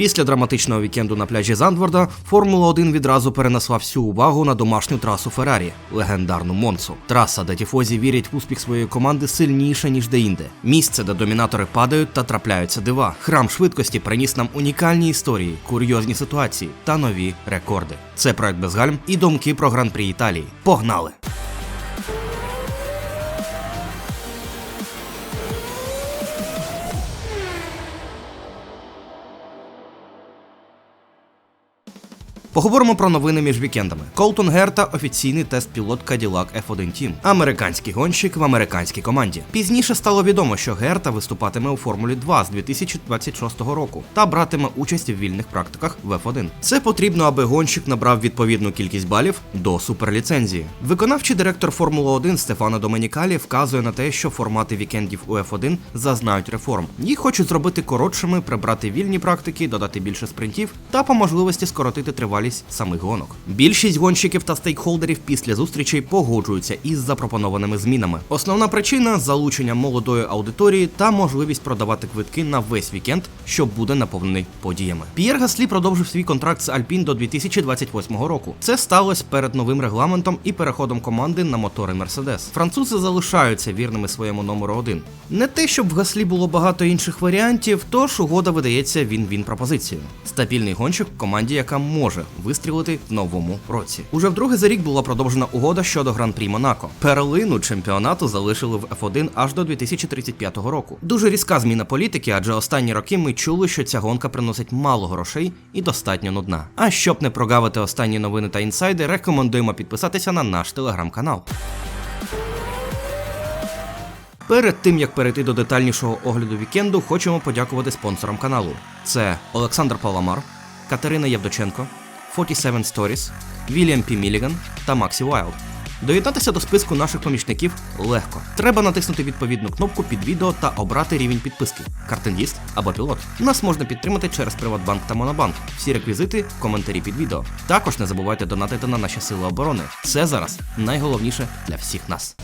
Після драматичного вікенду на пляжі Зандворда Формула 1 відразу перенесла всю увагу на домашню трасу Феррарі легендарну Монцу. Траса, де тіфозі вірять в успіх своєї команди сильніше ніж деінде. Місце, де домінатори падають та трапляються дива. Храм швидкості приніс нам унікальні історії, курйозні ситуації та нові рекорди. Це проект без гальм і думки про гран-прі Італії. Погнали! Поговоримо про новини між вікендами. Колтон Герта офіційний тест-пілот Cadillac F1 Team. Американський гонщик в американській команді. Пізніше стало відомо, що Герта виступатиме у Формулі 2 з 2026 року та братиме участь в вільних практиках в F1. Це потрібно, аби гонщик набрав відповідну кількість балів до суперліцензії. Виконавчий директор Формули 1 Стефано Доменікалі вказує на те, що формати вікендів у F1 зазнають реформ. Їх хочуть зробити коротшими, прибрати вільні практики, додати більше спринтів та по можливості скоротити тривалість самих гонок. Більшість гонщиків та стейкхолдерів після зустрічей погоджуються із запропонованими змінами. Основна причина залучення молодої аудиторії та можливість продавати квитки на весь вікенд, що буде наповнений подіями. П'єр Гаслі продовжив свій контракт з Альпін до 2028 року. Це сталося перед новим регламентом і переходом команди на мотори Мерседес. Французи залишаються вірними своєму номеру один. Не те, щоб в Гаслі було багато інших варіантів, тож угода видається він-він пропозицією. Стабільний гонщик в команді, яка може вистрілити в новому році. Уже вдруге за рік була продовжена угода щодо гран-прі Монако. Перлину чемпіонату залишили в F1 аж до 2035 року. Дуже різка зміна політики, адже останні роки ми чули, що ця гонка приносить мало грошей і достатньо нудна. А щоб не прогавити останні новини та інсайди, рекомендуємо підписатися на наш телеграм-канал. Перед тим як перейти до детальнішого огляду вікенду, хочемо подякувати спонсорам каналу. Це Олександр Паламар, Катерина Євдоченко, 47 Stories, Вільям Пі Міліган та Максі Уайлд. Доєднатися до списку наших помічників легко. Треба натиснути відповідну кнопку під відео та обрати рівень підписки картингіст або пілот. Нас можна підтримати через Приватбанк та Монобанк. Всі реквізити в коментарі під відео. Також не забувайте донатити на наші сили оборони. Це зараз найголовніше для всіх нас.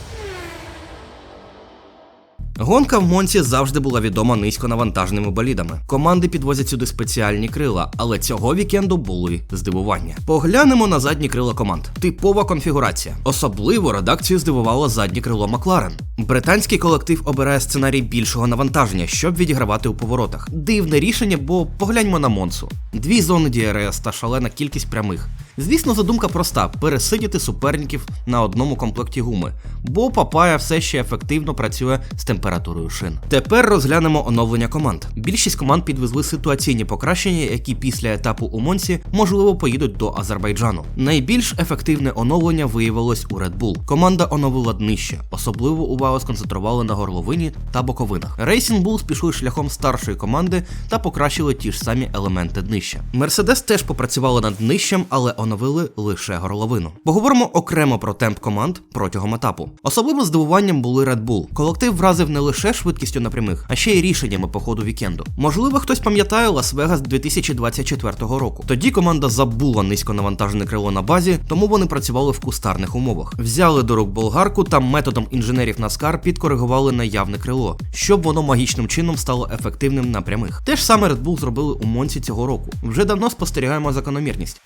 Гонка в Монці завжди була відома низьконавантажними болідами. Команди підвозять сюди спеціальні крила, але цього вікенду були здивування. Поглянемо на задні крила команд. Типова конфігурація. Особливо редакцію здивувало заднє крило Макларен. Британський колектив обирає сценарій більшого навантаження, щоб відігравати у поворотах. Дивне рішення, бо погляньмо на Монцу. Дві зони DRS та шалена кількість прямих. Звісно, задумка проста: пересидіти суперників на одному комплекті гуми, бо Папая все ще ефективно працює з температурою шин. Тепер розглянемо оновлення команд. Більшість команд підвезли ситуаційні покращення, які після етапу у Монці можливо поїдуть до Азербайджану. Найбільш ефективне оновлення виявилось у Red Bull. Команда оновила днище, особливу увагу сконцентрували на горловині та боковинах. Racing Bulls пішли шляхом старшої команди та покращили ті ж самі елементи днища. Мерседес теж попрацювали над днищем, але оновили лише горловину. Поговоримо окремо про темп команд протягом етапу. Особливим здивуванням були Red Bull. Колектив вразив не лише швидкістю на прямих, а ще й рішеннями по ходу вікенду. Можливо, хтось пам'ятає Лас-Вегас 2024 року. Тоді команда забула низьконавантажене крило на базі, тому вони працювали в кустарних умовах. Взяли до рук болгарку та методом інженерів NASCAR підкоригували наявне крило, щоб воно магічним чином стало ефективним на прямих. Те ж саме Red Bull зробили у Монці цього року. Вже давно спостерігаємо закономірність.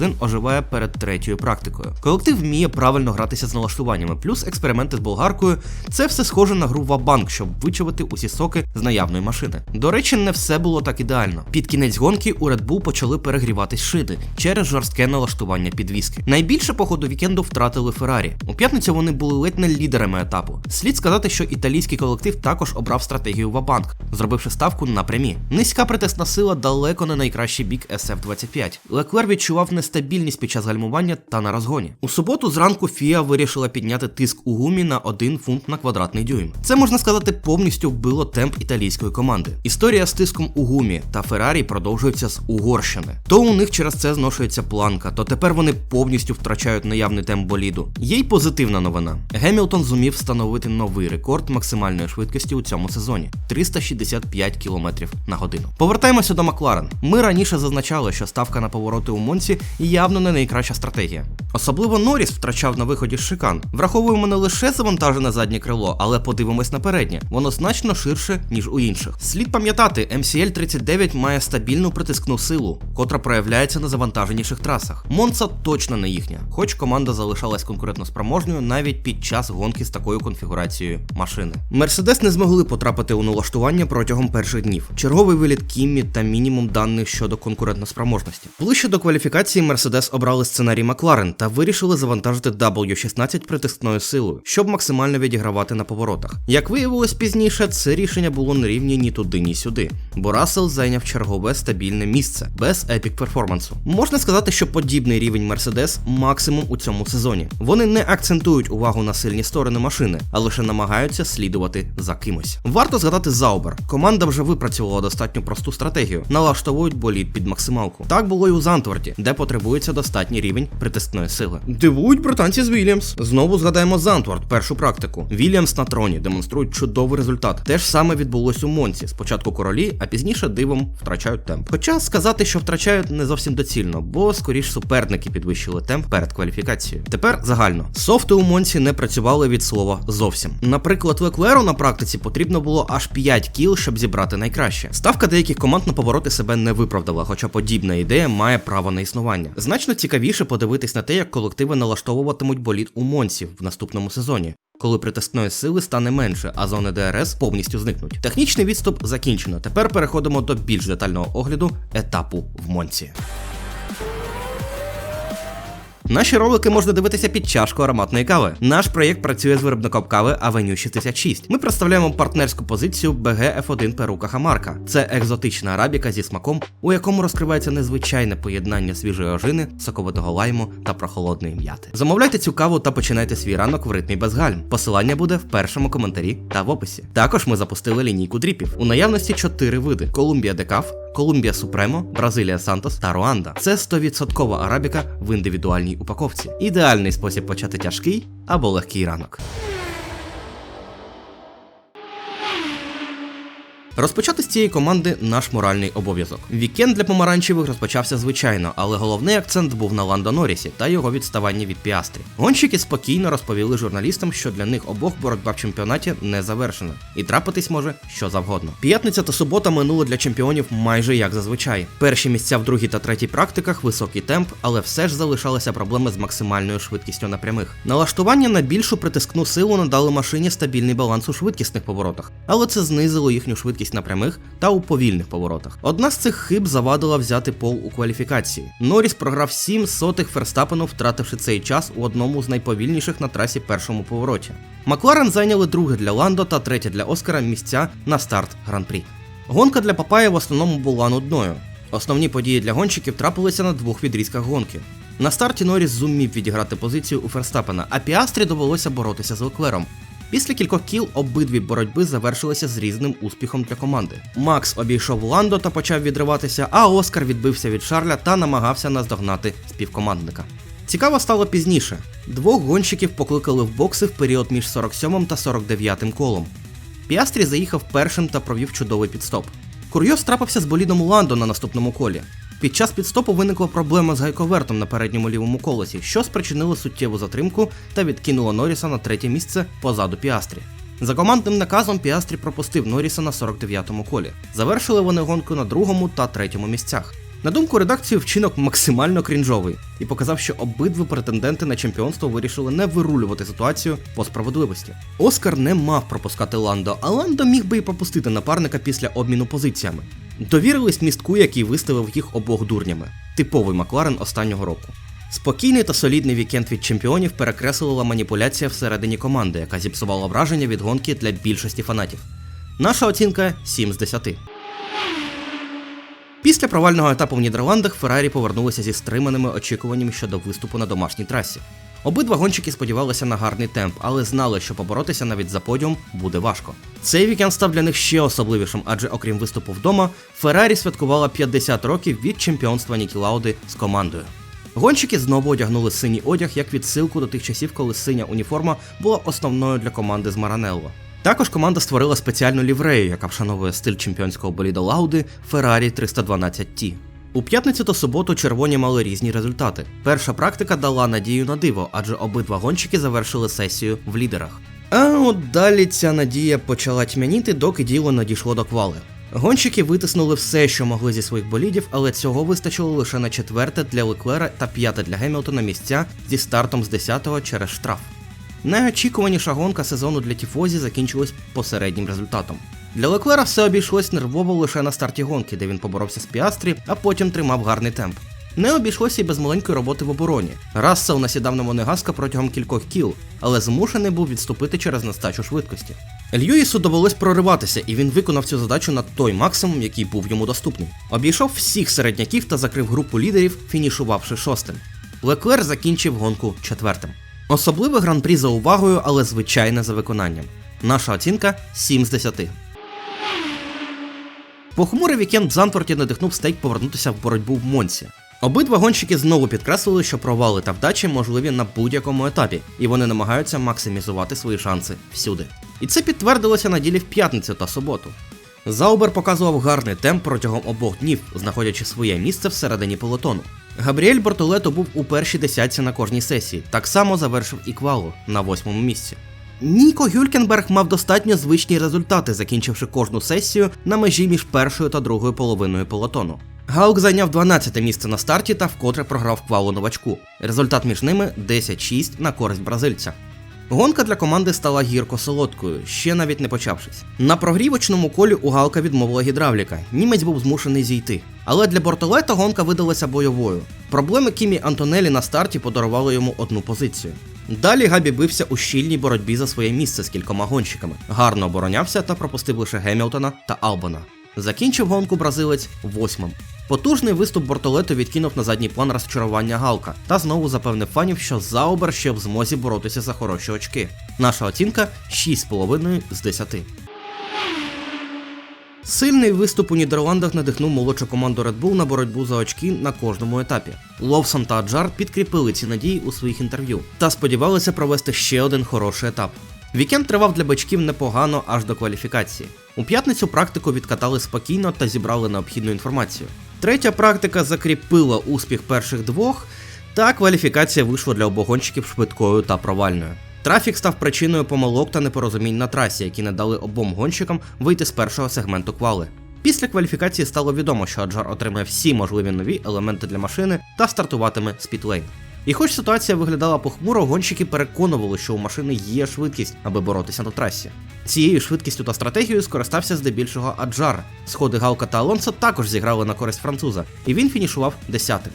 RB21 оживає перед третьою практикою. Колектив вміє правильно гратися з налаштуваннями, плюс експерименти з болгаркою. Це все схоже на гру Вабанк, щоб вичавити усі соки з наявної машини. До речі, не все було так ідеально. Під кінець гонки у Red Bull почали перегріватись шини через жорстке налаштування підвіски. Найбільше по ходу вікенду втратили Феррарі. У п'ятницю вони були ледь не лідерами етапу. Слід сказати, що італійський колектив також обрав стратегію Вабанк, зробивши ставку на прямі. Низька притисна сила далеко не найкращий бік SF-25. Леклер відчував нестабільність під час гальмування та на розгоні. У суботу зранку Фіа вирішила підняти тиск у гумі на 1 фунт на квадратний дюйм. Це можна сказати повністю вбило темп італійської команди. Історія з тиском у гумі та Феррарі продовжується з Угорщини. То у них через це зношується планка, то тепер вони повністю втрачають наявний темп боліду. Є й позитивна новина. Гемілтон зумів встановити новий рекорд максимальної швидкості у цьому сезоні 365 км на годину. Повертаємося до Макларен. Ми раніше зазначали, що ставка на повороти у Монці явно не найкраща стратегія. Особливо Норріс втрачав на виході шикан. Враховуємо не лише завантажене заднє крило, але подивимось на переднє. Воно значно ширше, ніж у інших. Слід пам'ятати, MCL-39 має стабільну притискну силу, котра проявляється на завантаженіших трасах. Монца точно не їхня, хоч команда залишалась конкурентноспроможною навіть під час гонки з такою конфігурацією машини. Мерседес не змогли потрапити у налаштування протягом перших днів. Черговий виліт Кіммі та мінімум даних щодо конкурентноспроможності. Ближче до кваліфікації Мерседес обрали сценарій Макларен та вирішили завантажити W16 притискною силою, щоб максимально відігравати на поворотах. Як виявилось пізніше, це рішення було на рівні ні туди, ні сюди, бо Рассел зайняв чергове стабільне місце без епік перформансу. Можна сказати, що подібний рівень Мерседес максимум у цьому сезоні. Вони не акцентують увагу на сильні сторони машини, а лише намагаються слідувати за кимось. Варто згадати Заубер. Команда вже випрацювала достатньо просту стратегію, налаштовують болід під максималку. Так було і у Зантворті, де потребується достатній рівень притискної сили. Дивують британці з Вільямс. Знову згадаємо Зантворт, першу практику. Вільямс на троні демонструють чудовий результат. Те ж саме відбулось у Монці. Спочатку королі, а пізніше дивом втрачають темп. Хоча сказати, що втрачають не зовсім доцільно, бо скоріш суперники підвищили темп перед кваліфікацією. Тепер загально. Софти у Монці не працювали від слова зовсім. Наприклад, Леклеру на практиці потрібно було аж 5 кіл, щоб зібрати найкраще. Ставка деяких команд на повороти себе не виправдала, хоча подібна ідея має право на існування. Значно цікавіше подивитись на те, як колективи налаштовуватимуть боліт у Монці в наступному сезоні. Коли притискної сили стане менше, а зони ДРС повністю зникнуть. Технічний відступ закінчено. Тепер переходимо до більш детального огляду етапу в Монці. Наші ролики можна дивитися під чашку ароматної кави. Наш проєкт працює з виробником кави Avenue 66. Ми представляємо партнерську позицію BG F1 Перука Хамарка. Це екзотична арабіка зі смаком, у якому розкривається незвичайне поєднання свіжої ожини, соковитого лайму та прохолодної м'яти. Замовляйте цю каву та починайте свій ранок в ритмі без гальм. Посилання буде в першому коментарі та в описі. Також ми запустили лінійку дріпів. У наявності чотири види: Колумбія Декаф, Колумбія Супремо, Бразилія Сантос та Руанда. Це 100% арабіка в індивідуальній упаковці. Ідеальний спосіб почати тяжкий або легкий ранок. Розпочати з цієї команди наш моральний обов'язок. Вікенд для помаранчевих розпочався звичайно, але головний акцент був на Ландо Норрісі та його відставанні від Піастрі. Гонщики спокійно розповіли журналістам, що для них обох боротьба в чемпіонаті не завершена, і трапитись може що завгодно. П'ятниця та субота минули для чемпіонів майже як зазвичай. Перші місця в другій та третій практиках, високий темп, але все ж залишалися проблеми з максимальною швидкістю на прямих. Налаштування на більшу притискну силу надали машині стабільний баланс у швидкісних поворотах, але це знизило їхню швидкість на прямих та у повільних поворотах. Одна з цих хиб завадила взяти пол у кваліфікації. Норріс програв 7 сотих Ферстапену, втративши цей час у одному з найповільніших на трасі першому повороті. Макларен зайняли друге для Ландо та третє для Оскара місця на старт гран-прі. Гонка для Папая в основному була нудною. Основні події для гонщиків трапилися на двох відрізках гонки. На старті Норріс зумів відіграти позицію у Ферстапена, а Піастрі довелося боротися з Леклером. Після кількох кіл обидві боротьби завершилися з різним успіхом для команди. Макс обійшов Ландо та почав відриватися, а Оскар відбився від Шарля та намагався наздогнати співкомандника. Цікаво стало пізніше. Двох гонщиків покликали в бокси в період між 47 та 49 колом. Піастрі заїхав першим та провів чудовий підстоп. Курйоз трапився з болідом Ландо на наступному колі. Під час підстопу виникла проблема з гайковертом на передньому лівому колесі, що спричинило суттєву затримку та відкинуло Норріса на третє місце позаду Піастрі. За командним наказом Піастрі пропустив Норріса на 49-му колі. Завершили вони гонку на другому та третьому місцях. На думку редакції, вчинок максимально крінжовий і показав, що обидва претенденти на чемпіонство вирішили не вирулювати ситуацію по справедливості. Оскар не мав пропускати Ландо, а Ландо міг би і пропустити напарника після обміну позиціями. Довірились містку, який виставив їх обох дурнями. Типовий Макларен останнього року. Спокійний та солідний вікенд від чемпіонів перекреслила маніпуляція всередині команди, яка зіпсувала враження від гонки для більшості фанатів. Наша оцінка 7 з 10. Після провального етапу в Нідерландах Феррарі повернулися зі стриманими очікуваннями щодо виступу на домашній трасі. Обидва гонщики сподівалися на гарний темп, але знали, що поборотися навіть за подіум буде важко. Цей вікенд став для них ще особливішим, адже окрім виступу вдома, Феррарі святкувала 50 років від чемпіонства Нікі Лауди з командою. Гонщики знову одягнули синій одяг як відсилку до тих часів, коли синя уніформа була основною для команди з Маранелло. Також команда створила спеціальну ліврею, яка вшановує стиль чемпіонського боліда Лауди Ferrari 312T. У п'ятницю та суботу червоні мали різні результати. Перша практика дала надію на диво, адже обидва гонщики завершили сесію в лідерах. А от далі ця надія почала тьмяніти, доки діло надійшло до квали. Гонщики витиснули все, що могли зі своїх болідів, але цього вистачило лише на четверте для Леклера та п'яте для Гемілтона місця зі стартом з 10-го через штраф. Найочікуваніша гонка сезону для Тіфозі закінчилась посереднім результатом. Для Леклера все обійшлось нервово лише на старті гонки, де він поборовся з Піастрі, а потім тримав гарний темп. Не обійшлося й без маленької роботи в обороні. Рассел насідав на Монегаска протягом кількох кіл, але змушений був відступити через нестачу швидкості. Льюісу довелось прориватися, і він виконав цю задачу на той максимум, який був йому доступний. Обійшов всіх середняків та закрив групу лідерів, фінішувавши шостим. Леклер закінчив гонку четвертим. Особливе гран-прі за увагою, але звичайне за виконанням. Наша оцінка 7 з 10. Похмурий вікенд в Зантворті надихнув стейк повернутися в боротьбу в Монсі. Обидва гонщики знову підкреслили, що провали та вдачі можливі на будь-якому етапі, і вони намагаються максимізувати свої шанси всюди. І це підтвердилося на ділі в п'ятницю та суботу. Заубер показував гарний темп протягом обох днів, знаходячи своє місце всередині пелотону. Габріель Бортолето був у першій десятці на кожній сесії, так само завершив і квалу на восьмому місці. Ніко Гюлькенберг мав достатньо звичні результати, закінчивши кожну сесію на межі між першою та другою половиною пелотону. Гаук зайняв 12 місце на старті та вкотре програв квалу новачку. Результат між ними 10-6 на користь бразильця. Гонка для команди стала гірко солодкою, ще навіть не почавшись. На прогрівочному колі у Галка відмовила гідравліка. Німець був змушений зійти. Але для Бортолета гонка видалася бойовою. Проблеми Кімі Антонелі на старті подарували йому одну позицію. Далі Габі бився у щільній боротьбі за своє місце з кількома гонщиками, гарно оборонявся та пропустив лише Гемілтона та Албана. Закінчив гонку бразилець восьмим. Потужний виступ Бортолету відкинув на задній план розчарування Галка та знову запевнив фанів, що Заубер ще в змозі боротися за хороші очки. Наша оцінка 6,5 з 10. Сильний виступ у Нідерландах надихнув молодшу команду Red Bull на боротьбу за очки на кожному етапі. Ловсон та Аджар підкріпили ці надії у своїх інтерв'ю та сподівалися провести ще один хороший етап. Вікенд тривав для бачків непогано аж до кваліфікації. У п'ятницю практику відкатали спокійно та зібрали необхідну інформацію. Третя практика закріпила успіх перших двох, та кваліфікація вийшла для обох гонщиків швидкою та провальною. Трафік став причиною помилок та непорозумінь на трасі, які не дали обом гонщикам вийти з першого сегменту квали. Після кваліфікації стало відомо, що Аджар отримає всі можливі нові елементи для машини та стартуватиме з пітлейн. І хоч ситуація виглядала похмуро, гонщики переконували, що у машини є швидкість, аби боротися на трасі. Цією швидкістю та стратегією скористався здебільшого Аджар. Сходи Галка та Алонсо також зіграли на користь француза, і він фінішував десятим.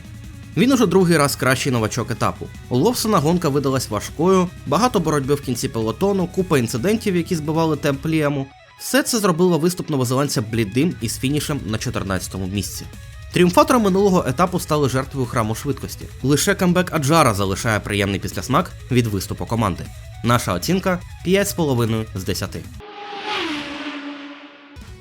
Він уже другий раз кращий новачок етапу. У Ловсона гонка видалась важкою, багато боротьби в кінці пелотону, купа інцидентів, які збивали темп Ліаму. Все це зробило виступ новозеландця блідим із фінішем на 14-му місці. Тріумфатором минулого етапу стали жертвою храму швидкості. Лише камбек Аджара залишає приємний післясмак від виступу команди. Наша оцінка 5,5 з 10.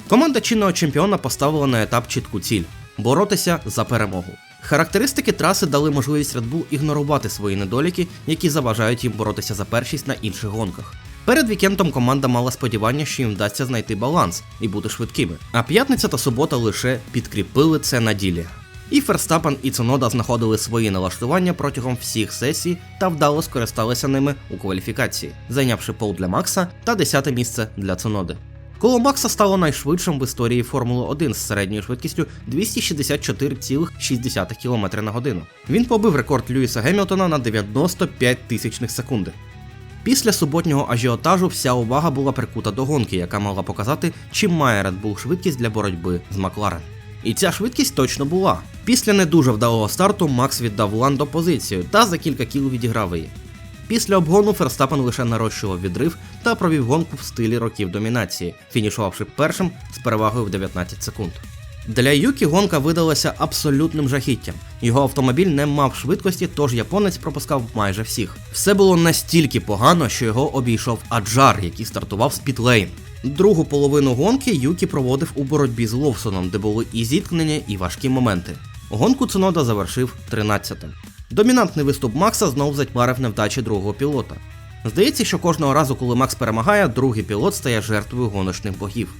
Команда чинного чемпіона поставила на етап чітку ціль боротися за перемогу. Характеристики траси дали можливість Red Bull ігнорувати свої недоліки, які заважають їм боротися за першість на інших гонках. Перед вікендом команда мала сподівання, що їм вдасться знайти баланс і бути швидкими. А п'ятниця та субота лише підкріпили це на ділі. І Ферстапен, і Цунода знаходили свої налаштування протягом всіх сесій та вдало скористалися ними у кваліфікації, зайнявши пол для Макса та 10 місце для Цуноди. Коло Макса стало найшвидшим в історії Формули 1 з середньою швидкістю 264,6 км на годину. Він побив рекорд Льюіса Гемілтона на 95 тисячних секунди. Після суботнього ажіотажу вся увага була прикута до гонки, яка мала показати, чим має Red Bull швидкість для боротьби з Макларен. І ця швидкість точно була. Після не дуже вдалого старту Макс віддав Ландо позицію та за кілька кіл відіграв її. Після обгону Ферстапен лише нарощував відрив та провів гонку в стилі років домінації, фінішувавши першим з перевагою в 19 секунд. Для Юкі гонка видалася абсолютним жахіттям. Його автомобіль не мав швидкості, тож японець пропускав майже всіх. Все було настільки погано, що його обійшов Аджар, який стартував з пітлейн. Другу половину гонки Юкі проводив у боротьбі з Ловсоном, де були і зіткнення, і важкі моменти. Гонку Цунода завершив 13-тим. Домінантний виступ Макса знов затьмарив невдачі другого пілота. Здається, що кожного разу, коли Макс перемагає, другий пілот стає жертвою гоночних богів.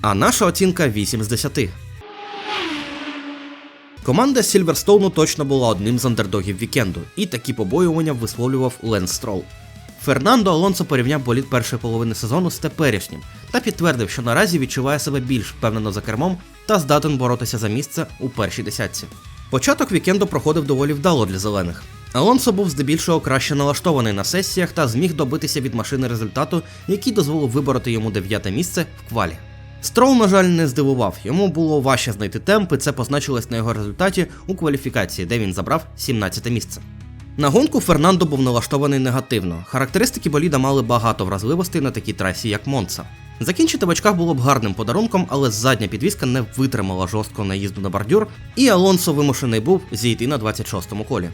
А наша оцінка 8 з 10. Команда Сільверстоуну точно була одним з андердогів вікенду, і такі побоювання висловлював Ленс Строл. Фернандо Алонсо порівняв болід першої половини сезону з теперішнім та підтвердив, що наразі відчуває себе більш впевнено за кермом та здатен боротися за місце у першій десятці. Початок вікенду проходив доволі вдало для зелених. Алонсо був здебільшого краще налаштований на сесіях та зміг добитися від машини результату, який дозволив вибороти йому дев'яте місце в квалі. Строл, на жаль, не здивував, йому було важче знайти темп, і це позначилось на його результаті у кваліфікації, де він забрав 17 місце. На гонку Фернандо був налаштований негативно. Характеристики боліда мали багато вразливостей на такій трасі, як Монца. Закінчити в очках було б гарним подарунком, але задня підвізка не витримала жорсткого наїзду на бордюр, і Алонсо вимушений був зійти на 26-му колі.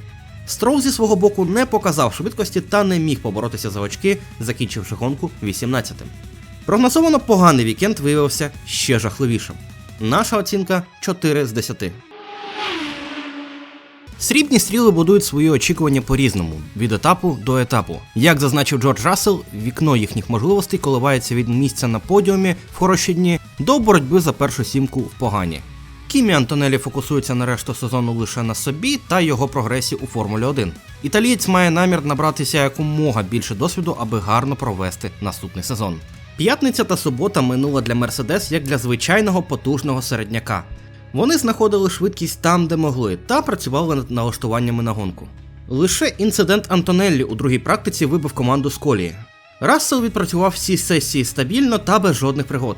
Строл зі свого боку не показав швидкості та не міг поборотися за очки, закінчивши гонку 18-тим. Прогнозовано поганий вікенд виявився ще жахливішим. Наша оцінка 4 з 10. Срібні стріли будують свої очікування по-різному від етапу до етапу. Як зазначив Джордж Рассел, вікно їхніх можливостей коливається від місця на подіумі в хороші дні до боротьби за першу сімку в погані. Кімі Антонелі фокусується на решту сезону лише на собі та його прогресі у Формулі 1. Італієць має намір набратися якомога більше досвіду, аби гарно провести наступний сезон. П'ятниця та субота минула для Мерседес як для звичайного потужного середняка. Вони знаходили швидкість там, де могли, та працювали над налаштуваннями на гонку. Лише інцидент Антонеллі у другій практиці вибив команду з колії. Рассел відпрацював всі сесії стабільно та без жодних пригод.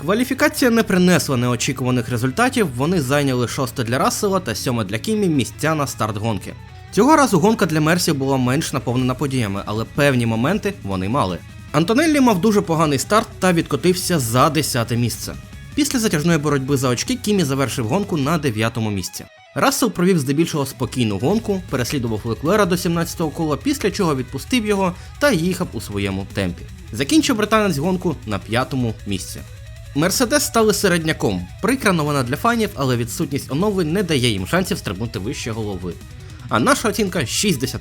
Кваліфікація не принесла неочікуваних результатів, вони зайняли шосте для Рассела та сьоме для Кімі місця на старт гонки. Цього разу гонка для Мерсів була менш наповнена подіями, але певні моменти вони мали. Антонеллі мав дуже поганий старт та відкотився за 10 місце. Після затяжної боротьби за очки Кімі завершив гонку на 9-му місці. Рассел провів здебільшого спокійну гонку, переслідував Леклера до 17-го кола, після чого відпустив його та їхав у своєму темпі. Закінчив британець гонку на 5-му місці. Мерседес стали середняком. Прикра новина для фанів, але відсутність онови не дає їм шансів стрибнути вище голови. А наша оцінка 6 10.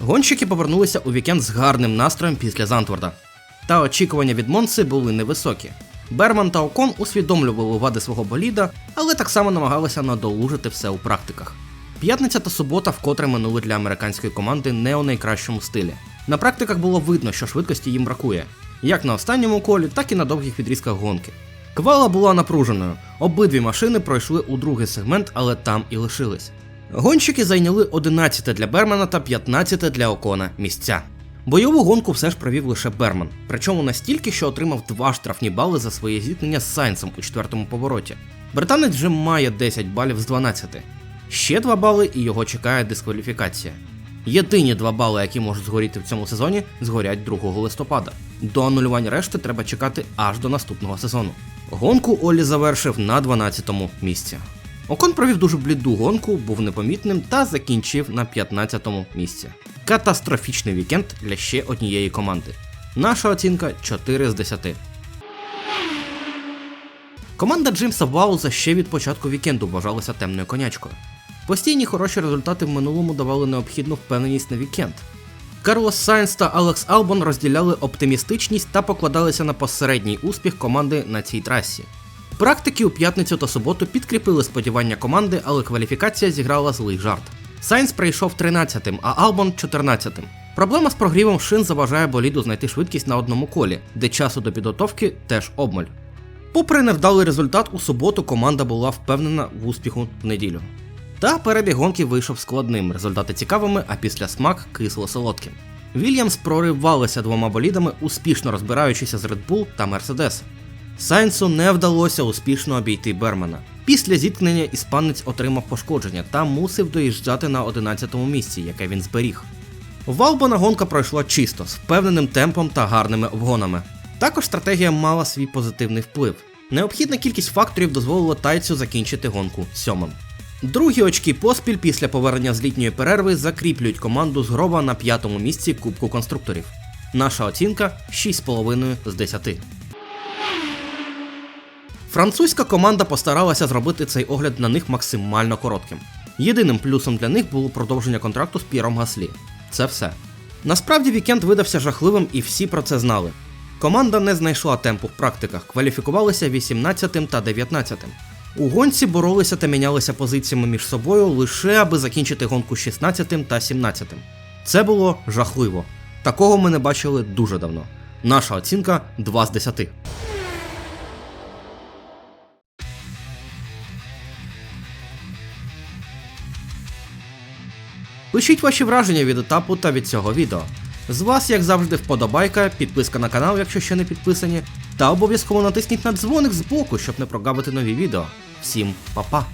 Гонщики повернулися у вікенд з гарним настроєм після Зантворда. Та очікування від Монси були невисокі. Берман та Окон усвідомлювали вади свого боліда, але так само намагалися надолужити все у практиках. П'ятниця та субота вкотре минули для американської команди не у найкращому стилі. На практиках було видно, що швидкості їм бракує, як на останньому колі, так і на довгих відрізках гонки. Квала була напруженою, обидві машини пройшли у другий сегмент, але там і лишились. Гонщики зайняли 11 для Бермана та 15 для Окона місця. Бойову гонку все ж провів лише Берман, причому настільки, що отримав два штрафні бали за своє зіткнення з Сайнсом у четвертому повороті. Британець вже має 10 балів з 12. Ще 2 бали і його чекає дискваліфікація. Єдині 2 бали, які можуть згоріти в цьому сезоні, згорять 2 листопада. До анулювання решти треба чекати аж до наступного сезону. Гонку Олі завершив на 12-му місці. Окон провів дуже бліду гонку, був непомітним та закінчив на 15-му місці. Катастрофічний вікенд для ще однієї команди. Наша оцінка 4 з 10. Команда Джимса Вауза ще від початку вікенду вважалася темною конячкою. Постійні хороші результати в минулому давали необхідну впевненість на вікенд. Карлос Сайнс та Алекс Албон розділяли оптимістичність та покладалися на посередній успіх команди на цій трасі. Практики у п'ятницю та суботу підкріпили сподівання команди, але кваліфікація зіграла злий жарт. Сайнс прийшов 13-тим, а Албон 14-тим. Проблема з прогрівом шин заважає боліду знайти швидкість на одному колі, де часу до підготовки теж обмаль. Попри невдалий результат, у суботу команда була впевнена в успіху в неділю. Та перебіг гонки вийшов складним, результати цікавими, а після смак кисло солодким. Вільямс проривалися двома болідами, успішно розбираючися з Red Bull та Mercedes. Сайнсу не вдалося успішно обійти Бермана. Після зіткнення іспанець отримав пошкодження та мусив доїжджати на 11-му місці, яке він зберіг. В Албана гонка пройшла чисто, з впевненим темпом та гарними обгонами. Також стратегія мала свій позитивний вплив. Необхідна кількість факторів дозволила тайцю закінчити гонку сьомим. Другі очки поспіль після повернення з літньої перерви закріплюють команду з гроба на п'ятому місці Кубку конструкторів. Наша оцінка 6,5 з 10. Французька команда постаралася зробити цей огляд на них максимально коротким. Єдиним плюсом для них було продовження контракту з П'єром Гаслі. Це все. Насправді вікенд видався жахливим і всі про це знали. Команда не знайшла темпу в практиках, кваліфікувалися 18 та 19. У гонці боролися та мінялися позиціями між собою лише аби закінчити гонку 16 та 17. Це було жахливо. Такого ми не бачили дуже давно. Наша оцінка 2 з 10. Пишіть ваші враження від етапу та від цього відео. З вас, як завжди, вподобайка, підписка на канал, якщо ще не підписані, та обов'язково натисніть на дзвоник збоку, щоб не прогавити нові відео. Всім па-па!